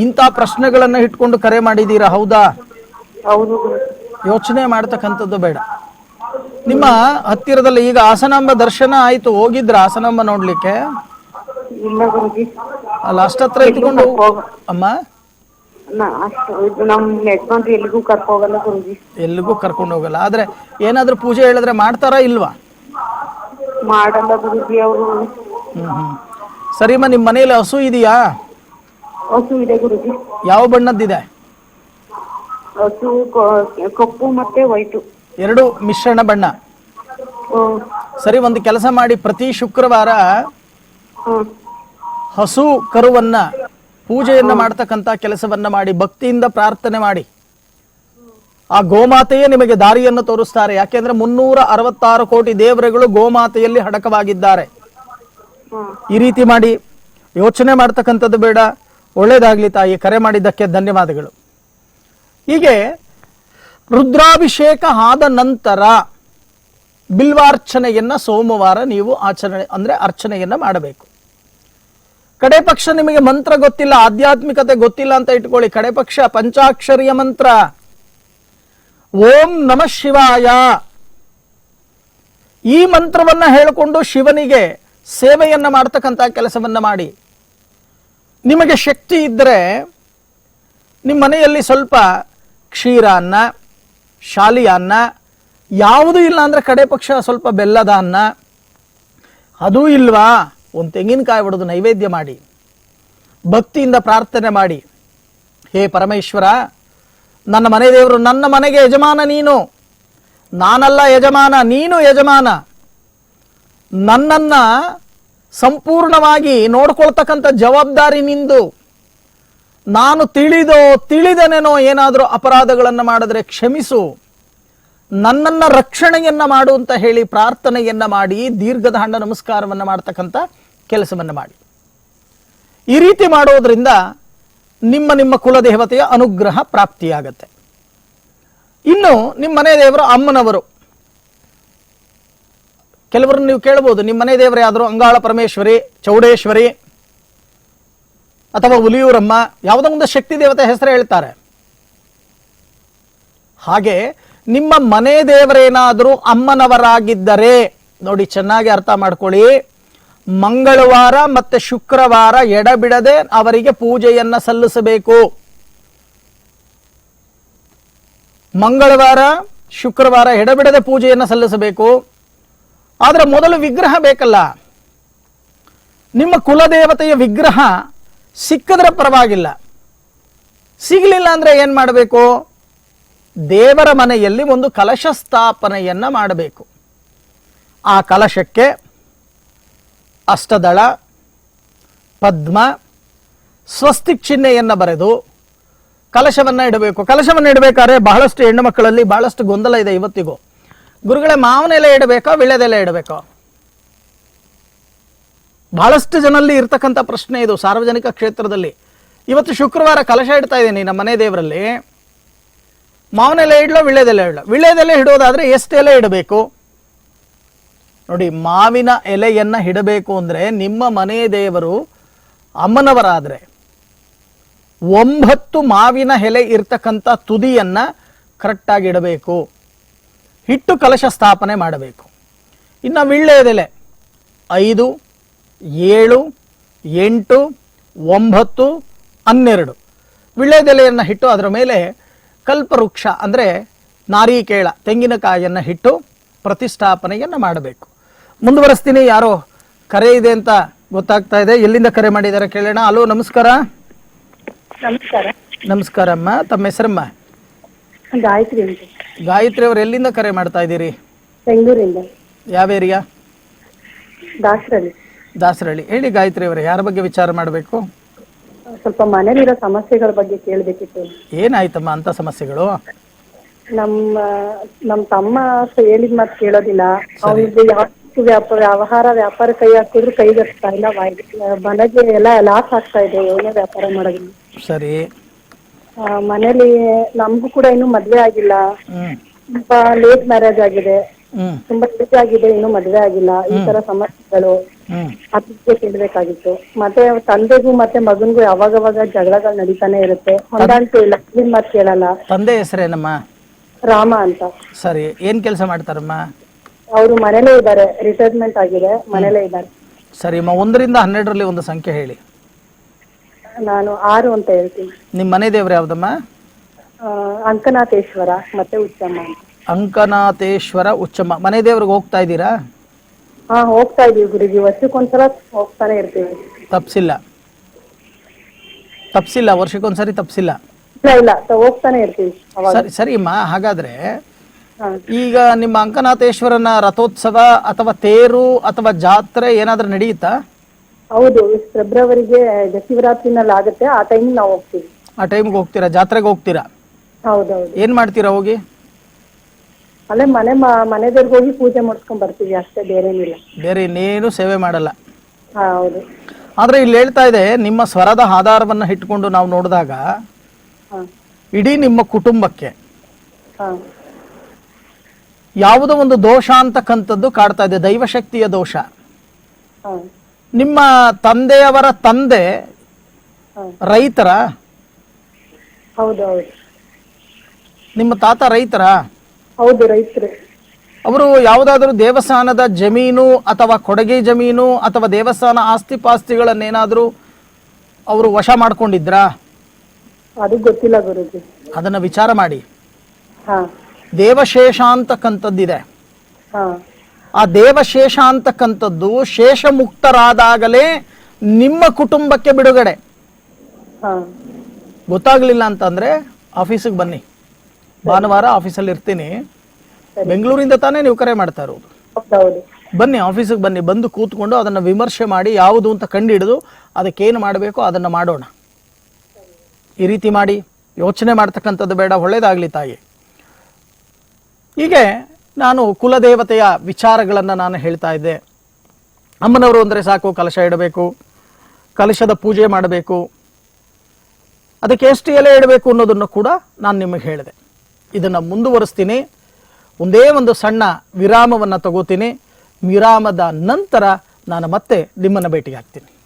ಇಂಥ ಪ್ರಶ್ನೆಗಳನ್ನ ಇಟ್ಕೊಂಡು ಕರೆ ಮಾಡಿದ್ದೀರಾ ಹೌದಾ? ಹೌದು ಯೋಚನೆ ಮಾಡ್ತಕ್ಕಂಥದ್ದು ಬೇಡ. ನಿಮ್ಮ ಹತ್ತಿರದಲ್ಲಿ ಈಗ ಆಸನಾಂಬ ದರ್ಶನ ಆಯ್ತು ಹೋಗಿದ್ರ ಆಸನಾಂಬ ನೋಡ್ಲಿಕ್ಕೆ? ಅಲ್ಲ ಗುರುಜಿ. ಅಲ್ಲಿ ಅಷ್ಟತ್ರ ಇಟ್ಕೊಂಡು ಅಮ್ಮ? ನಾ ಅಷ್ಟು ಇದು ನಮ್ ಯಜಮಾನ್ರು ಎಲ್ಲಿಗೂ ಕರ್ಕೊ ಹೋಗಲ್ಲ ಗುರುಜಿ. ಎಲ್ಲಿಗೂ ಕರ್ಕೊಂಡು ಹೋಗಲ್ಲ. ಆದ್ರೆ ಏನಾದ್ರೂ ಪೂಜೆ ಹೇಳಿದ್ರೆ ಮಾಡ್ತಾರಾ ಇಲ್ವಾ? ಮಾಡಲ್ಲ ಗುರುಜಿ ಅವರು. ಹ್ಮ್ ಹ್ಮ್. ಸರಿಮ್ಮ ನಿಮ್ಮ ಮನೆಯಲ್ಲಿ ಹಸು ಇದೆಯಾ? ಹಸು ಇದೆ ಗುರುಜಿ. ಯಾವ ಬಣ್ಣದ್ದಿದೆ? ಹಸು ಕೊ- ಕಪ್ಪು ಮತ್ತೆ ವೈಟು. ಎರಡು ಮಿಶ್ರಣ ಬಣ್ಣ. ಹ್ಮ್. ಸರಿ ಒಂದು ಕೆಲಸ ಮಾಡಿ. ಪ್ರತಿ ಶುಕ್ರವಾರ ಹ್ಮ್. ಹಸು ಕರುವನ್ನ ಪೂಜೆಯನ್ನ ಮಾಡ್ತಕ್ಕಂಥ ಕೆಲಸವನ್ನ ಮಾಡಿ ಭಕ್ತಿಯಿಂದ ಪ್ರಾರ್ಥನೆ ಮಾಡಿ. ಆ ಗೋಮಾತೆಯೇ ನಿಮಗೆ ದಾರಿಯನ್ನು ತೋರಿಸ್ತಾರೆ. ಯಾಕೆಂದ್ರೆ ಮುನ್ನೂರ ಅರವತ್ತಾರು ಕೋಟಿ ದೇವರುಗಳು ಗೋಮಾತೆಯಲ್ಲಿ ಹಡಕವಾಗಿದ್ದಾರೆ. ಹ್ಮ್ ಈ ರೀತಿ ಮಾಡಿ ಯೋಚನೆ ಮಾಡ್ತಕ್ಕಂಥದ್ದು ಬೇಡ. ಒಳ್ಳೇದಾಗ್ಲಿ ತಾಯಿ ಕರೆ ಮಾಡಿದ್ದಕ್ಕೆ ಧನ್ಯವಾದಗಳು. ಹೀಗೆ ರುದ್ರಾಭಿಷೇಕ ಆದ ನಂತರ ಬಿಲ್ವಾರ್ಚನೆಯನ್ನು ಸೋಮವಾರ ನೀವು ಆಚರಣೆ, ಅಂದ್ರೆ ಅರ್ಚನೆಯನ್ನ ಮಾಡಬೇಕು. ಕಡೆ ಪಕ್ಷ ನಿಮಗೆ ಮಂತ್ರ ಗೊತ್ತಿಲ್ಲ, ಆಧ್ಯಾತ್ಮಿಕತೆ ಗೊತ್ತಿಲ್ಲ ಅಂತ ಇಟ್ಕೊಳ್ಳಿ. ಕಡೆ ಪಕ್ಷ ಪಂಚಾಕ್ಷರಿಯ ಮಂತ್ರ. ಓಂ ನಮ ಶಿವಾಯ. ಈ ಮಂತ್ರವನ್ನ ಹೇಳಿಕೊಂಡು ಶಿವನಿಗೆ ಸೇವೆಯನ್ನ ಮಾಡ್ತಕ್ಕಂಥ ಕೆಲಸವನ್ನ ಮಾಡಿ. ನಿಮಗೆ ಶಕ್ತಿ ಇದ್ದರೆ ನಿಮ್ಮ ಮನೆಯಲ್ಲಿ ಸ್ವಲ್ಪ ಕ್ಷೀರ ಅನ್ನ ಶಾಲಿ ಅನ್ನ ಯಾವುದೂ ಇಲ್ಲ ಅಂದರೆ ಕಡೆ ಪಕ್ಷ ಸ್ವಲ್ಪ ಬೆಲ್ಲದ ಅನ್ನ ಅದೂ ಇಲ್ವಾ? ಒಂದು ತೆಂಗಿನಕಾಯಿ ಹೊಡೆದು ನೈವೇದ್ಯ ಮಾಡಿ, ಭಕ್ತಿಯಿಂದ ಪ್ರಾರ್ಥನೆ ಮಾಡಿ, ಹೇ ಪರಮೇಶ್ವರ, ನನ್ನ ಮನೆ ದೇವರು, ನನ್ನ ಮನೆಗೆ ಯಜಮಾನ ನೀನು, ನಾನಲ್ಲ ಯಜಮಾನ, ನೀನು ಯಜಮಾನ, ನನ್ನನ್ನ ಸಂಪೂರ್ಣವಾಗಿ ನೋಡ್ಕೊಳ್ತಕ್ಕಂಥ ಜವಾಬ್ದಾರಿ ನಿಂದು. ನಾನು ತಿಳಿದೋ ತಿಳಿದನೇನೋ ಏನಾದರೂ ಅಪರಾಧಗಳನ್ನು ಮಾಡಿದ್ರೆ ಕ್ಷಮಿಸು. ನನ್ನನ್ನ ರಕ್ಷಣೆಯನ್ನ ಮಾಡು ಅಂತ ಹೇಳಿ ಪ್ರಾರ್ಥನೆಯನ್ನ ಮಾಡಿ ದೀರ್ಘದಾಂಡ ನಮಸ್ಕಾರವನ್ನ ಮಾಡ್ತಕ್ಕಂಥ ಕೆಲಸವನ್ನ ಮಾಡಿ. ಈ ರೀತಿ ಮಾಡೋದ್ರಿಂದ ನಿಮ್ಮ ನಿಮ್ಮ ಕುಲದೇವತೆಯ ಅನುಗ್ರಹ ಪ್ರಾಪ್ತಿಯಾಗತ್ತೆ. ಇನ್ನು ನಿಮ್ಮ ಮನೆ ದೇವರು ಅಮ್ಮನವರು. ಕೆಲವರನ್ನು ನೀವು ಕೇಳ್ಬೋದು, ನಿಮ್ಮ ಮನೆ ದೇವರು ಯಾದ್ರು ಅಂಗಾಳ ಪರಮೇಶ್ವರಿ, ಚೌಡೇಶ್ವರಿ ಅಥವಾ ಹುಲಿಯೂರಮ್ಮ ಯಾವುದೋ ಒಂದು ಶಕ್ತಿ ದೇವತೆ ಹೆಸರು ಹೇಳ್ತಾರೆ. ಹಾಗೆ ನಿಮ್ಮ ಮನೆ ದೇವರೇನಾದರೂ ಅಮ್ಮನವರಾಗಿದ್ದರೆ, ನೋಡಿ ಚೆನ್ನಾಗಿ ಅರ್ಥ ಮಾಡ್ಕೊಳ್ಳಿ, ಮಂಗಳವಾರ ಮತ್ತೆ ಶುಕ್ರವಾರ ಎಡಬಿಡದೆ ಅವರಿಗೆ ಪೂಜೆಯನ್ನ ಸಲ್ಲಿಸಬೇಕು. ಮಂಗಳವಾರ, ಶುಕ್ರವಾರ ಎಡಬಿಡದೆ ಪೂಜೆಯನ್ನು ಸಲ್ಲಿಸಬೇಕು. ಆದರೆ ಮೊದಲು ವಿಗ್ರಹ ಬೇಕಲ್ಲ. ನಿಮ್ಮ ಕುಲದೇವತೆಯ ವಿಗ್ರಹ ಸಿಕ್ಕಿದ್ರೆ ಪರವಾಗಿಲ್ಲ. ಸಿಗಲಿಲ್ಲ ಅಂದರೆ ಏನು ಮಾಡಬೇಕು? ದೇವರ ಮನೆಯಲ್ಲಿ ಒಂದು ಕಲಶ ಸ್ಥಾಪನೆಯನ್ನು ಮಾಡಬೇಕು. ಆ ಕಲಶಕ್ಕೆ ಅಷ್ಟದಳ, ಪದ್ಮ, ಸ್ವಸ್ತಿಕ್ ಚಿಹ್ನೆಯನ್ನು ಬರೆದು ಕಲಶವನ್ನು ಇಡಬೇಕು. ಕಲಶವನ್ನು ಇಡಬೇಕಾದ್ರೆ ಬಹಳಷ್ಟು ಹೆಣ್ಣು ಮಕ್ಕಳಲ್ಲಿ ಬಹಳಷ್ಟು ಗೊಂದಲ ಇದೆ ಇವತ್ತಿಗೂ. ಗುರುಗಳೇ ಮಾವನೆಲೆ ಇಡಬೇಕೋ ವಿಳೆದೆಲೆ ಇಡಬೇಕೋ? ಬಹಳಷ್ಟು ಜನಲ್ಲಿ ಇರ್ತಕ್ಕಂಥ ಪ್ರಶ್ನೆ ಇದು ಸಾರ್ವಜನಿಕ ಕ್ಷೇತ್ರದಲ್ಲಿ. ಇವತ್ತು ಶುಕ್ರವಾರ ಕಲಶ ಇಡ್ತಾ ಇದ್ದೀನಿ ನಮ್ಮ ಮನೆ ದೇವರಲ್ಲಿ. ಮಾವನೆಲೆ ಇಡ್ಲೋ ವಿಳೆದೆಲೆ ಇಡ್ಲೋ? ವಿಳೆದೆಲೆ ಇಡೋದಾದರೆ ಎಷ್ಟು ಎಲೆ ಇಡಬೇಕು? ನೋಡಿ, ಮಾವಿನ ಎಲೆಯನ್ನು ಇಡಬೇಕು ಅಂದರೆ ನಿಮ್ಮ ಮನೆ ದೇವರು ಅಮ್ಮನವರಾದರೆ ಒಂಬತ್ತು ಮಾವಿನ ಎಲೆ ಇರ್ತಕ್ಕಂಥ ತುದಿಯನ್ನು ಕರೆಕ್ಟಾಗಿ ಇಡಬೇಕು. ಹಿಟ್ಟು ಕಲಶ ಸ್ಥಾಪನೆ ಮಾಡಬೇಕು. ಇನ್ನು ವಿಳ್ಳೆಯದೆಲೆ ಐದು ಏಳು ಎಂಟು ಒಂಬತ್ತು ಹನ್ನೆರಡು. ವಿಳ್ಳೆದೆಲೆಯನ್ನು ಹಿಟ್ಟು ಅದರ ಮೇಲೆ ಕಲ್ಪವೃಕ್ಷ ಅಂದರೆ ನಾರಿಕೇಳ ತೆಂಗಿನಕಾಯಿಯನ್ನು ಹಿಟ್ಟು ಪ್ರತಿಷ್ಠಾಪನೆಯನ್ನು ಮಾಡಬೇಕು. ಮುಂದುವರಿಸ್ತೀನಿ ಯಾರೋ ಕರೆ ಇದೆ ಅಂತ ಗೊತ್ತಾಗ್ತಾ ಇದೆ. ಎಲ್ಲಿಂದ ಕರೆ ಮಾಡಿದ್ದಾರೆ ಕೇಳೋಣ. ಹಲೋ ನಮಸ್ಕಾರ. ನಮಸ್ಕಾರ. ನಮಸ್ಕಾರ ಅಮ್ಮ ತಮ್ಮ ಹೆಸರಮ್ಮ? ಗಾಯತ್ರಿ ಗಾಯತ್ರಿ ಅವರು ಎಲ್ಲಿಂದ ಕರೆ ಮಾಡ್ತಾ ಇದ್ದೀರಿ? ಬೆಂಗಳೂರಿಂದ. ಯಾವ ಏರಿಯಾ? ದಾಸರಲ್ಲಿ ದಾಸರಳ್ಳಿ ಹೇಳಿ ಗಾಯತ್ರಿ ಅವರೇ ಯಾರ ಬಗ್ಗೆ ವಿಚಾರ ಮಾಡಬೇಕು? ಸ್ವಲ್ಪ ಮನೇಲಿರೋ ಸಮಸ್ಯೆಗಳ ಬಗ್ಗೆ ಕೇಳಬೇಕಿತ್ತು. ಏನಾಯ್ತಮ್ಮ ಅಂತ ಸಮಸ್ಯೆಗಳು? ನಮ್ಮ ನಮ್ಮ ತಮ್ಮ ಹೇಳಿದ ಮಾತು ಕೇಳೋದಿಲ್ಲ. ಅವ್ನಿಗೆ ಯಾವ ವ್ಯಾಪಾರ ವ್ಯವಹಾರ ವ್ಯಾಪಾರ ಕೈ ಹಾಕಿದ್ರು ಕೈಗಟ್ತಾ ಇಲ್ಲ. ಮನೆಗೆ ಎಲ್ಲ ಲಾಸ್ ಆಗ್ತಾ ಇದೆ. ಏನೇ ವ್ಯಾಪಾರ ಮಾಡೋದು ಸರಿ. ಮನೇಲಿ ನಮಗೂ ಕೂಡ ಇನ್ನು ಮದ್ವೆ ಆಗಿಲ್ಲ. ತುಂಬಾ ಲೇಟ್ ಮ್ಯಾರೇಜ್ ಆಗಿದೆ. ತುಂಬಾ ಆಗಿದೆ ಇನ್ನು ಮದ್ವೆ ಆಗಿಲ್ಲ. ಈ ತರ ಸಮಸ್ಯೆಗಳು ಅದಕ್ಕೆ ಕೇಳ್ಬೇಕಾಗಿತ್ತು. ಮತ್ತೆ ತಂದೆಗೂ ಮತ್ತೆ ಮಗನ್ಗೂ ಯಾವಾಗವಾಗ ಜಗಳಗಳು ನಡೀತಾನೆ ಇರುತ್ತೆ. ಹೊಂದಾಣಿಕೆ ಇಲ್ಲ. ನಿಮ್ ಮಾತು ಕೇಳಲ್ಲ. ತಂದೆ ಹೆಸರೇನಮ್ಮ? ರಾಮ ಅಂತ. ಸರಿ. ಏನ್ ಕೆಲಸ ಮಾಡ್ತಾರಮ್ಮ? ಅವರು ಮನೇಲೇ ಇದ್ದಾರೆ. ರಿಟೈರ್ಮೆಂಟ್ ಆಗಿದೆ. ಮನೇಲೇ ಇದ್ದಾರೆ. ಸರಿ ಅಮ್ಮ ಒಂದರಿಂದ ಹನ್ನೆರಡರಲ್ಲಿ ಒಂದು ಸಂಖ್ಯೆ ಹೇಳಿ. ನಾನು ಆರು ಅಂತ ಹೇಳ್ತೀನಿ. ನಿಮ್ಮ ಮನೆ ದೇವ್ರು ಯಾವ್ದಮ್ಮ? ಅಂಕನಾಥೇಶ್ವರ ಮತ್ತೆ ಉಚ್ಚಮ್ಮ ಅಂತ. ಅಂಕನಾಥೇಶ್ವರ ಉಚ್ಚಮ್ಮ. ಮನೆ ದೇವ್ರಿಗೆ ಹೋಗ್ತಾ ಇದ್ದೀರಾ? ಹಾ ಹೋಗ್ತಾ ಇದೀವಿ ಗುರುಜಿ. ವರ್ಷಕ್ಕೊಂದ್ಸಲ ಹೋಗ್ತಾನೆ ಇರ್ತೀವಿ. ತಪ್ಸಿಲ್ಲ. ತಪ್ಸಿಲ್ಲ ವರ್ಷಕ್ಕೊಂದ್ಸರಿ ತಪ್ಸಿಲ್ಲ. ಇಲ್ಲ ಇಲ್ಲ. ತ- ಹೋಗ್ತಾನೆ ಇರ್ತೀವಿ ಅವಾಗ. ಸರಿ ಸರಿಮ್ಮ ಹಾಗಾದ್ರೆ ಹಾ. ಈಗ ನಿಮ್ಮ ಅಂಕನಾಥೇಶ್ವರನ ರಥೋತ್ಸವ ಅಥವಾ ತೇರು ಅಥವಾ ಜಾತ್ರೆ ಏನಾದ್ರೂ ನಡೆಯುತ್ತಾ? ಹೌದು. ಫೆಬ್ರವರಿಗೆ ಶಿವರಾತ್ರಿನಲ್ಲಿ ಆಗುತ್ತೆ. ಆ ಟೈಮ್ ನಾವು ಹೋಗ್ತೀವಿ. ಆ ಟೈಮ್ಗೆ ಹೋಗ್ತೀರಾ? ಜಾತ್ರೆಗೆ ಹೋಗ್ತೀರಾ? ಹೌದೌದು. ಏನ್ ಮಾಡ್ತೀರಾ ಹೋಗಿ? ಅಲ್ಲೇ ಮನೆ ಮ- ಮನೆದೇವ್ರಿಗೆ ಹೋಗಿ ಪೂಜೆ ಮಾಡ್ಸ್ಕೊಂಡ್ ಬರ್ತೀವಿ ಅಷ್ಟೇ ಬೇರೇನಿಲ್ಲ ಬೇರೆ ಇನ್ನೇನು ಸೇವೆ ಮಾಡಲ್ಲ. ಹಾ ಹೌದು. ಆದ್ರೆ ಇಲ್ಲಿ ಹೇಳ್ತಾ ಇದೆ ನಿಮ್ಮ ಸ್ವರದ ಆಧಾರವನ್ನ ಇಟ್ಕೊಂಡು ನಾವು ನೋಡಿದಾಗ ಹಾ. ಇಡೀ ನಿಮ್ಮ ಕುಟುಂಬಕ್ಕೆ ಹಾ. ಯಾವುದೋ ಒಂದು ದೋಷ ಅಂತಕ್ಕಂಥದ್ದು ಕಾಡ್ತಾ ಇದೆ ದೈವಶಕ್ತಿಯ ದೋಷ. ಹಾ. ನಿಮ್ಮ ತಂದೆಯವರ ತಂದೆ ಹಾ. ರೈತರ? ಹೌದು ಹೌದು. ನಿಮ್ಮ ತಾತ ರೈತರ? ಹೌದು ರೈತರೇ. ಅವರು ಯಾವುದಾದರೂ ದೇವಸ್ಥಾನದ ಜಮೀನು ಅಥವಾ ಕೊಡಗೆ ಜಮೀನು ಅಥವಾ ದೇವಸ್ಥಾನ ಆಸ್ತಿ ಪಾಸ್ತಿಗಳನ್ನೇನಾದರೂ ಅವರು ವಶ ಮಾಡ್ಕೊಂಡಿದ್ರಾ? ಅದು ಗೊತ್ತಿಲ್ಲ ಗುರುಜಿ. ಅದನ್ನ ವಿಚಾರ ಮಾಡಿ. ಹಾ. ದೇವಶೇಷ ಅಂತಕ್ಕಂಥದ್ದಿದೆ ಹಾ. ಆ ದೇವಶೇಷ ಅಂತಕ್ಕಂಥದ್ದು ಶೇಷ ಮುಕ್ತರಾದಾಗಲೇ ನಿಮ್ಮ ಕುಟುಂಬಕ್ಕೆ ಬಿಡುಗಡೆ. ಹಾ. ಗೊತ್ತಾಗ್ಲಿಲ್ಲ ಅಂತಂದ್ರೆ ಆಫೀಸಿಗೆ ಬನ್ನಿ. ಭಾನುವಾರ ಆಫೀಸಲ್ಲಿ ಇರ್ತೀನಿ. ಬೆಂಗಳೂರಿಂದ ತಾನೇ ನೀವು ಕರೆ ಮಾಡ್ತಾ ಇರೋದು ಬನ್ನಿ ಆಫೀಸಿಗೆ ಬನ್ನಿ ಬಂದು ಕೂತ್ಕೊಂಡು ಅದನ್ನ ವಿಮರ್ಶೆ ಮಾಡಿ ಯಾವುದು ಅಂತ ಕಂಡು ಹಿಡಿದು ಅದಕ್ಕೇನು ಮಾಡಬೇಕು ಅದನ್ನ ಮಾಡೋಣ. ಈ ರೀತಿ ಮಾಡಿ ಯೋಚನೆ ಮಾಡ್ತಕ್ಕಂಥದ್ದು ಬೇಡ ಒಳ್ಳೇದಾಗಲಿ ತಾಯಿ. ಹೀಗೆ ನಾನು ಕುಲದೇವತೆಯ ವಿಚಾರಗಳನ್ನು ನಾನು ಹೇಳ್ತಾ ಇದ್ದೆ. ಅಮ್ಮನವರು ಅಂದರೆ ಸಾಕು ಕಲಶ ಇಡಬೇಕು ಕಲಶದ ಪೂಜೆ ಮಾಡಬೇಕು. ಅದಕ್ಕೆ ಎಷ್ಟು ಎಲೆ ಇಡಬೇಕು ಅನ್ನೋದನ್ನು ಕೂಡ ನಾನು ನಿಮಗೆ ಹೇಳಿದೆ. ಇದನ್ನು ಮುಂದುವರಿಸ್ತೀನಿ. ಒಂದೇ ಒಂದು ಸಣ್ಣ ವಿರಾಮವನ್ನು ತಗೋತೀನಿ. ವಿರಾಮದ ನಂತರ ನಾನು ಮತ್ತೆ ನಿಮ್ಮನ್ನು ಭೇಟಿಯಾಗ್ತೀನಿ